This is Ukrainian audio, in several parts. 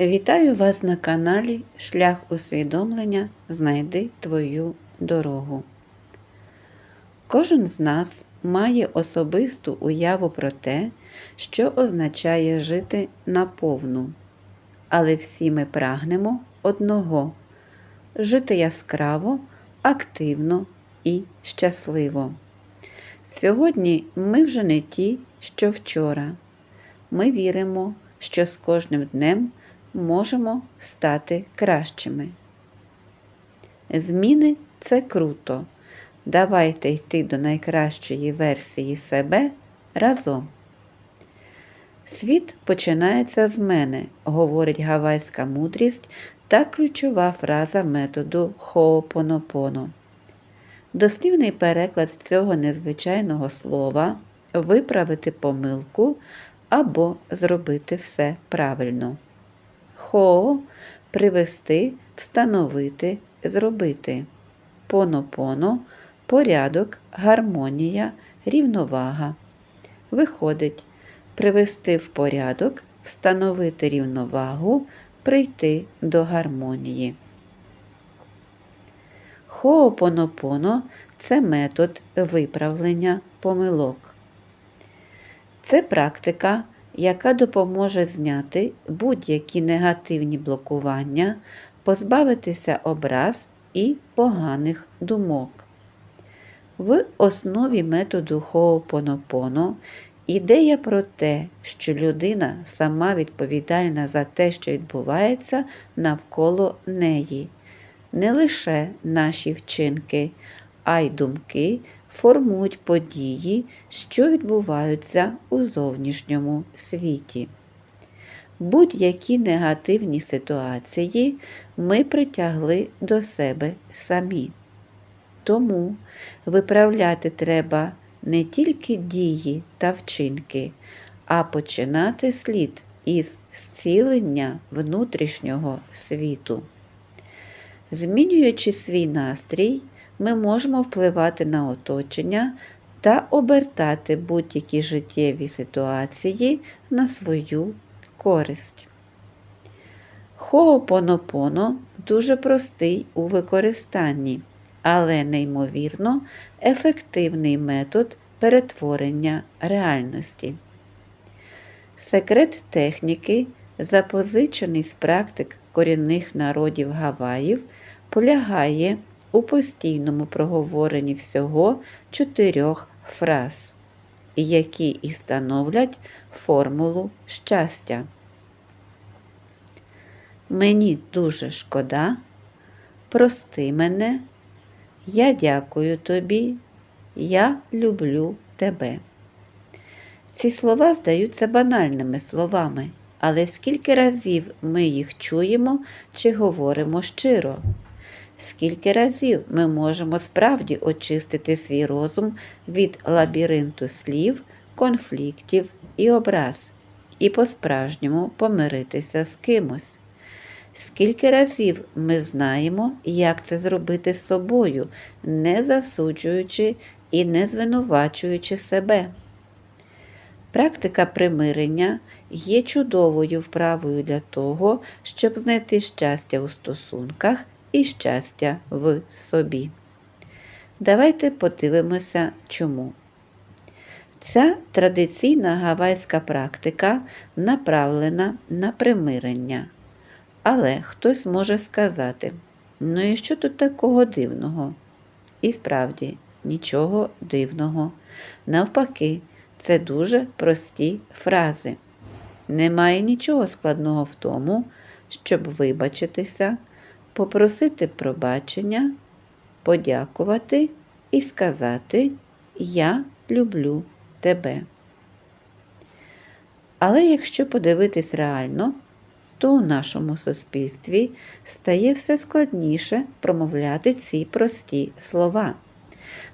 Вітаю вас на каналі Шлях усвідомлення Знайди твою дорогу. Кожен з нас має особисту уяву про те, що означає жити наповну. Але всі ми прагнемо одного жити яскраво, активно і щасливо. Сьогодні ми вже не ті, що вчора. Ми віримо, що з кожним днем можемо стати кращими. Зміни це круто. Давайте йти до найкращої версії себе разом. Світ починається з мене, говорить гавайська мудрість та ключова фраза методу Хоопонопоно. Дослівний переклад цього незвичайного слова виправити помилку або зробити все правильно. Хо привести, встановити, зробити. Поно-поно порядок, гармонія, рівновага. Виходить, привести в порядок, встановити рівновагу, прийти до гармонії. Хоопонопоно це метод виправлення помилок. Це практика, яка допоможе зняти будь-які негативні блокування, позбавитися образ і поганих думок. В основі методу Хоопонопоно ідея про те, що людина сама відповідальна за те, що відбувається навколо неї, не лише наші вчинки, а й думки формують події, що відбуваються у зовнішньому світі. Будь-які негативні ситуації ми притягли до себе самі. Тому виправляти треба не тільки дії та вчинки, а починати слід із зцілення внутрішнього світу. Змінюючи свій настрій, ми можемо впливати на оточення та обертати будь-які життєві ситуації на свою користь. Хоопонопоно дуже простий у використанні, але неймовірно ефективний метод перетворення реальності. Секрет техніки, запозичений з практик корінних народів Гаваїв, полягає у постійному проговоренні всього чотирьох фраз, які і становлять формулу щастя. Мені дуже шкода, прости мене, я дякую тобі, я люблю тебе. Ці слова здаються банальними словами, але скільки разів ми їх чуємо чи говоримо щиро? Скільки разів ми можемо справді очистити свій розум від лабіринту слів, конфліктів і образ, і по-справжньому помиритися з кимось? Скільки разів ми знаємо, як це зробити з собою, не засуджуючи і не звинувачуючи себе? Практика примирення є чудовою вправою для того, щоб знайти щастя у стосунках і щастя в собі. Давайте подивимося, чому. Ця традиційна гавайська практика направлена на примирення. Але хтось може сказати, ну і що тут такого дивного? І справді, нічого дивного. Навпаки, це дуже прості фрази. Немає нічого складного в тому, щоб вибачитися, попросити пробачення, подякувати і сказати Я люблю тебе. Але якщо подивитись реально, то у нашому суспільстві стає все складніше промовляти ці прості слова.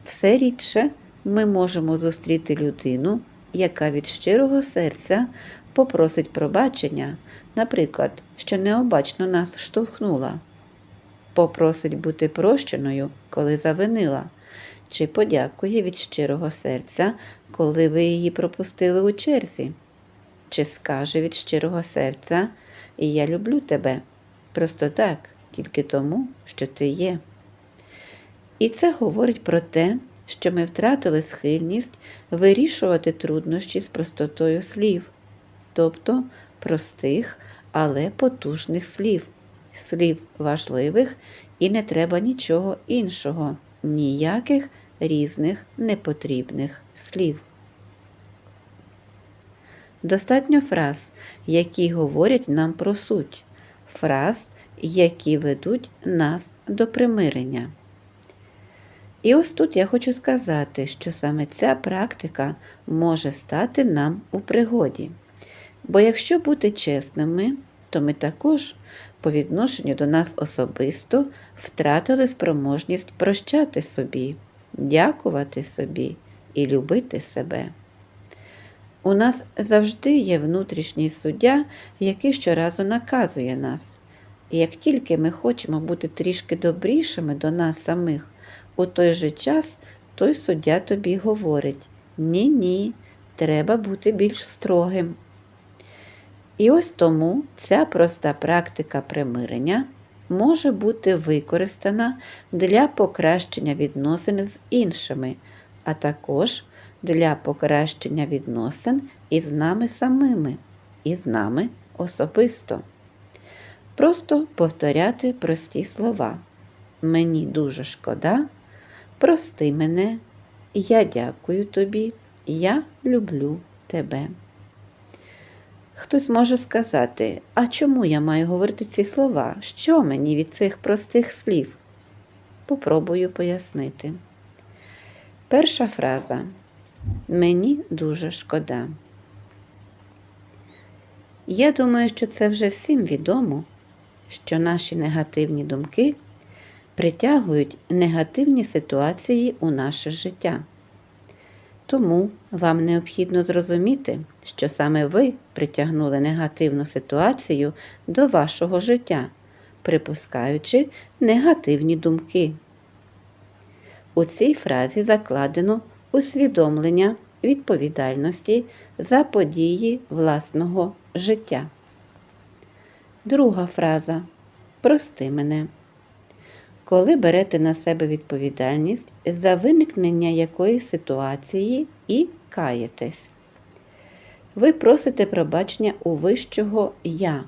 Все рідше ми можемо зустріти людину, яка від щирого серця попросить пробачення, наприклад, що необачно нас штовхнула, попросить бути прощеною, коли завинила, чи подякує від щирого серця, коли ви її пропустили у черзі. чи скаже від щирого серця я люблю тебе просто так, тільки тому, що ти є. І це говорить про те, що ми втратили схильність вирішувати труднощі з простотою слів, тобто простих, але потужних слів, слів важливих і не треба нічого іншого, ніяких різних непотрібних слів. Достатньо фраз, які говорять нам про суть, фраз, які ведуть нас до примирення. І ось тут я хочу сказати, що саме ця практика може стати нам у пригоді. Бо якщо бути чесними, то ми також по відношенню до нас особисто втратили спроможність прощати собі, дякувати собі і любити себе. У нас завжди є внутрішній суддя, який щоразу наказує нас. І як тільки ми хочемо бути трішки добрішими до нас самих, у той же час той суддя тобі говорить ні, ні, треба бути більш строгим. І ось тому ця проста практика примирення може бути використана для покращення відносин з іншими, а також для покращення відносин із нами самими, і з нами особисто. Просто повторяти прості слова. Мені дуже шкода, прости мене, я дякую тобі, я люблю тебе. Хтось може сказати, а чому я маю говорити ці слова? Що мені від цих простих слів? Попробую пояснити. Перша фраза Мені дуже шкода. Я думаю, що це вже всім відомо, що наші негативні думки притягують негативні ситуації у наше життя. Тому вам необхідно зрозуміти, що саме ви притягнули негативну ситуацію до вашого життя, припускаючи негативні думки. У цій фразі закладено усвідомлення відповідальності за події власного життя. Друга фраза Прости мене. Коли берете на себе відповідальність за виникнення якоїсь ситуації і каєтесь. Ви просите пробачення у вищого Я,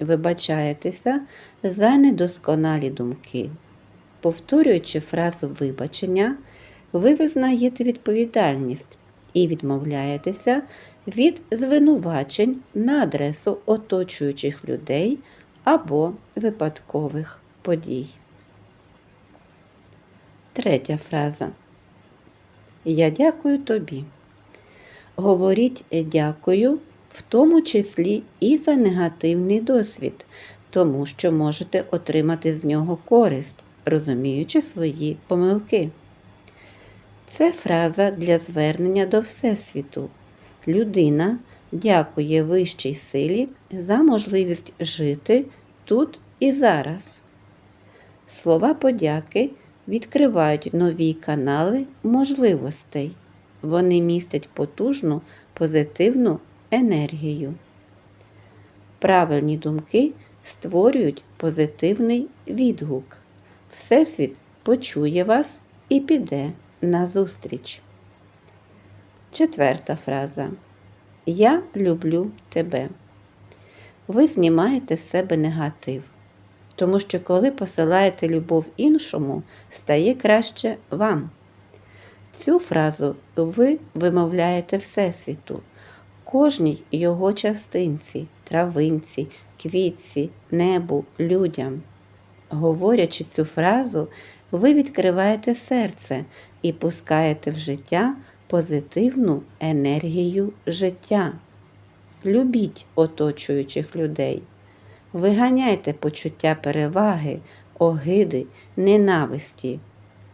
вибачаєтеся за недосконалі думки. Повторюючи фразу вибачення, ви визнаєте відповідальність і відмовляєтеся від звинувачень на адресу оточуючих людей або випадкових подій. Третя фраза. Я дякую тобі. Говоріть дякую, в тому числі і за негативний досвід, тому що можете отримати з нього користь, розуміючи свої помилки. Це фраза для звернення до Всесвіту. Людина дякує вищій силі за можливість жити тут і зараз. Слова подяки відкривають нові канали можливостей. Вони містять потужну позитивну енергію. Правильні думки створюють позитивний відгук. Всесвіт почує вас і піде назустріч. Четверта фраза. Я люблю тебе. Ви знімаєте з себе негатив. Тому що, коли посилаєте любов іншому, стає краще вам. Цю фразу ви вимовляєте Всесвіту, кожній його частинці, травинці, квітці, небу, людям. Говорячи цю фразу, ви відкриваєте серце і пускаєте в життя позитивну енергію життя. Любіть оточуючих людей. Виганяйте почуття переваги, огиди, ненависті.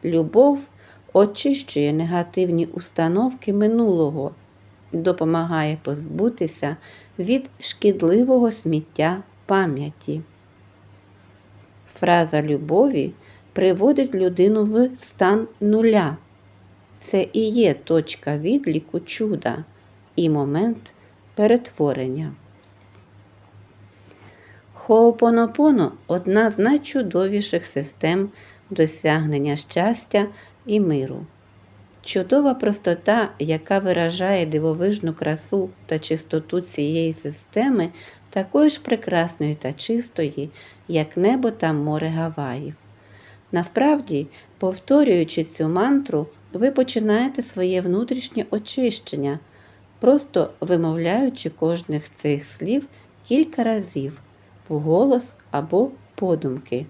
Любов очищує негативні установки минулого, допомагає позбутися від шкідливого сміття пам'яті. Фраза любові приводить людину в стан нуля. Це і є точка відліку чуда і момент перетворення. Хоопонопоно одна з найчудовіших систем досягнення щастя і миру. Чудова простота, яка виражає дивовижну красу та чистоту цієї системи, такої ж прекрасної та чистої, як небо та море Гаваїв. Насправді, повторюючи цю мантру, ви починаєте своє внутрішнє очищення, просто вимовляючи кожних цих слів кілька разів вголос або подумки.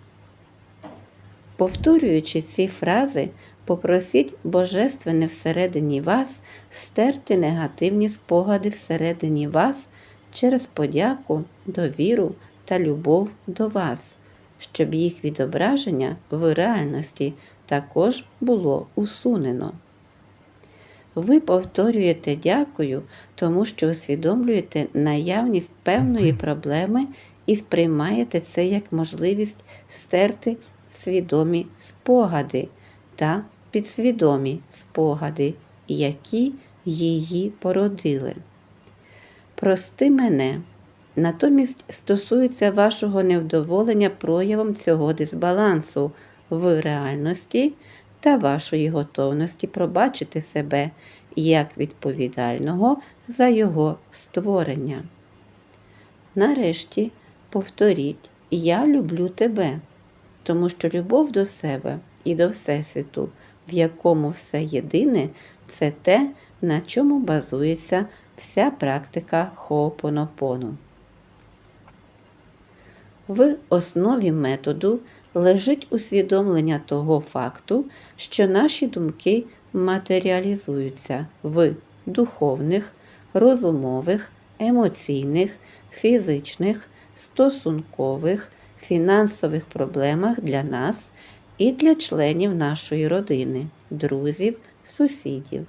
Повторюючи ці фрази, попросіть Божественне всередині вас стерти негативні спогади всередині вас через подяку, довіру та любов до вас, щоб їх відображення в реальності також було усунено. Ви повторюєте дякую, тому що усвідомлюєте наявність певної проблеми і сприймаєте це як можливість стерти свідомі спогади та підсвідомі спогади, які її породили. Прости мене, натомість стосується вашого невдоволення проявом цього дисбалансу в реальності та вашої готовності пробачити себе як відповідального за його створення. Нарешті повторіть Я люблю тебе, тому що любов до себе і до Всесвіту, в якому все єдине, це те, на чому базується вся практика Хоопонопону. В основі методу лежить усвідомлення того факту, що наші думки матеріалізуються в духовних, розумових, емоційних, фізичних, стосункових, фінансових проблемах для нас і для членів нашої родини, друзів, сусідів.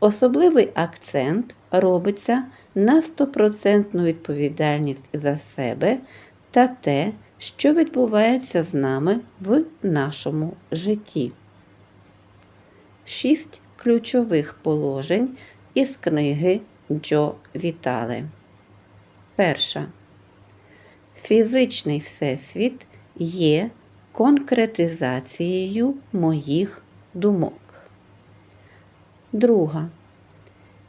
Особливий акцент робиться на стопроцентну відповідальність за себе та те, що відбувається з нами в нашому житті. Шість ключових положень із книги Джо Вітале. Перша. Фізичний всесвіт є конкретизацією моїх думок. Друга.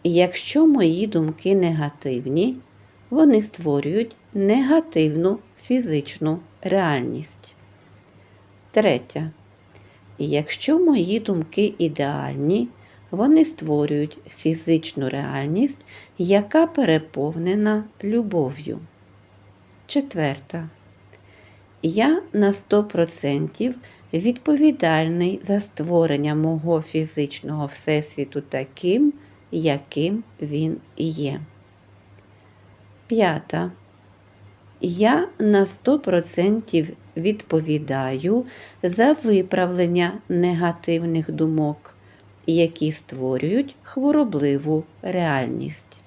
Якщо мої думки негативні, вони створюють негативну фізичну реальність. Третя. Якщо мої думки ідеальні, вони створюють фізичну реальність, яка переповнена любов'ю. Четверта. Я на 100% відповідальний за створення мого фізичного всесвіту таким, яким він є. П'ята. Я на 100% відповідаю за виправлення негативних думок, які створюють хворобливу реальність.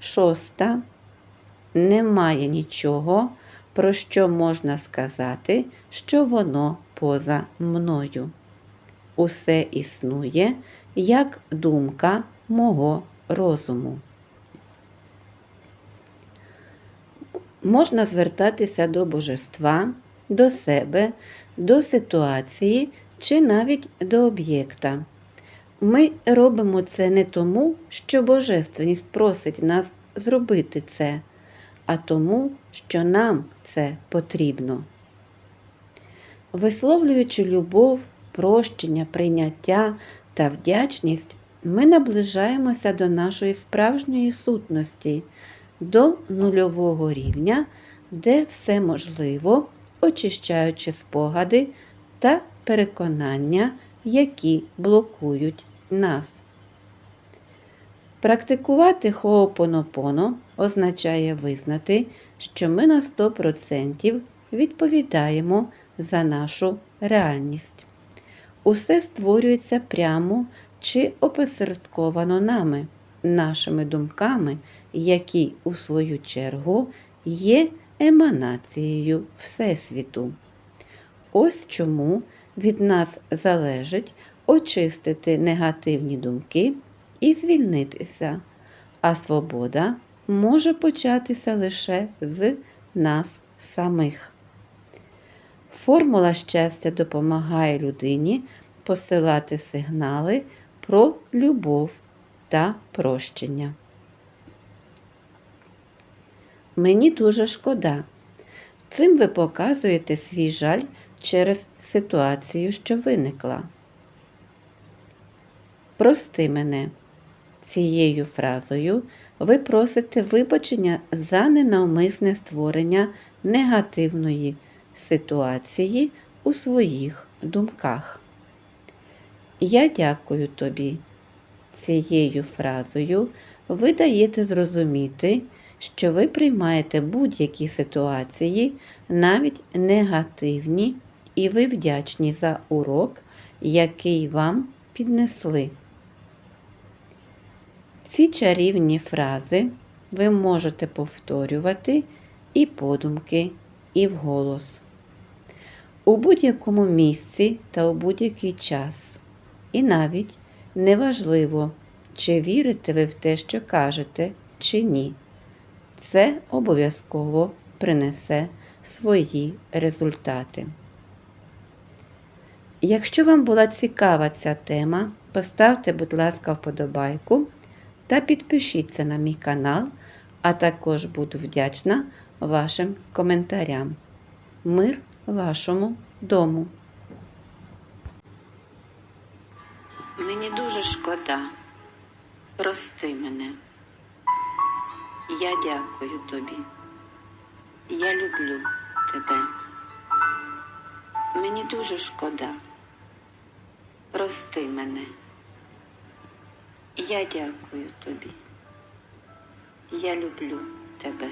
Шоста. Немає нічого, про що можна сказати, що воно поза мною. Усе існує як думка мого розуму. Можна звертатися до божества, до себе, до ситуації чи навіть до об'єкта. Ми робимо це не тому, що Божественність просить нас зробити це, а тому, що нам це потрібно. Висловлюючи любов, прощення, прийняття та вдячність, ми наближаємося до нашої справжньої сутності, до нульового рівня, де все можливо, очищаючи спогади та переконання, які блокують нас. Практикувати хоопонопоно означає визнати, що ми на 100% відповідаємо за нашу реальність. Усе створюється прямо чи опосередковано нами, нашими думками, які, у свою чергу, є еманацією Всесвіту. Ось чому від нас залежить очистити негативні думки і звільнитися, а свобода може початися лише з нас самих. Формула щастя допомагає людині посилати сигнали про любов та прощення. Мені дуже шкода. Цим ви показуєте свій жаль через ситуацію, що виникла. Прости мене. Цією фразою ви просите вибачення за ненавмисне створення негативної ситуації у своїх думках. Я дякую тобі. Цією фразою ви даєте зрозуміти, що ви приймаєте будь-які ситуації, навіть негативні, і ви вдячні за урок, який вам піднесли. Ці чарівні фрази ви можете повторювати і подумки, і вголос. У будь-якому місці та у будь-який час. І навіть неважливо, чи вірите ви в те, що кажете, чи ні. Це обов'язково принесе свої результати. Якщо вам була цікава ця тема, поставте, будь ласка, вподобайку та підпишіться на мій канал, а також буду вдячна вашим коментарям. Мир вашому дому! Мені дуже шкода. Прости мене. Я дякую тобі. Я люблю тебе. Мені дуже шкода. Прости мене. Я дякую тобі. Я люблю тебе.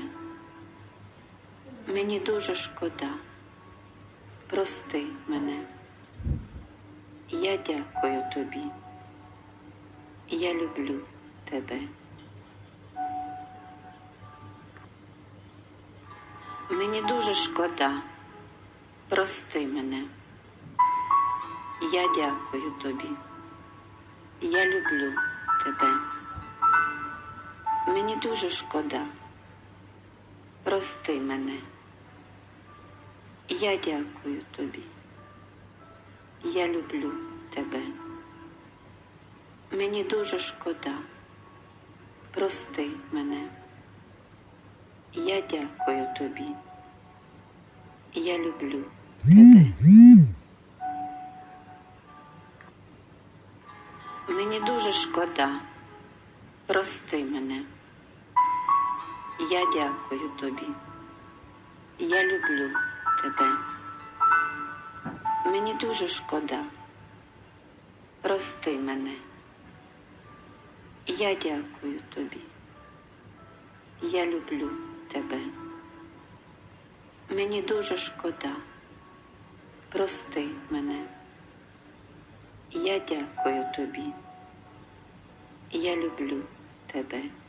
Мені дуже шкода. Прости мене. Я дякую тобі. Я люблю тебе. Мені дуже шкода. Прости мене. Я дякую тобі. Я люблю тебе. Мені дуже шкода. Прости мене. Я дякую тобі. Я люблю тебе. Мені дуже шкода. Прости мене. Я дякую тобі. Я люблю тебе. Дуже шкода. Прости мене. Я дякую тобі. Я люблю тебе. Мені дуже шкода. Прости мене. Я дякую тобі. Я люблю тебе. Мені дуже шкода. Прости мене. Я дякую тобі. Я люблю тебе.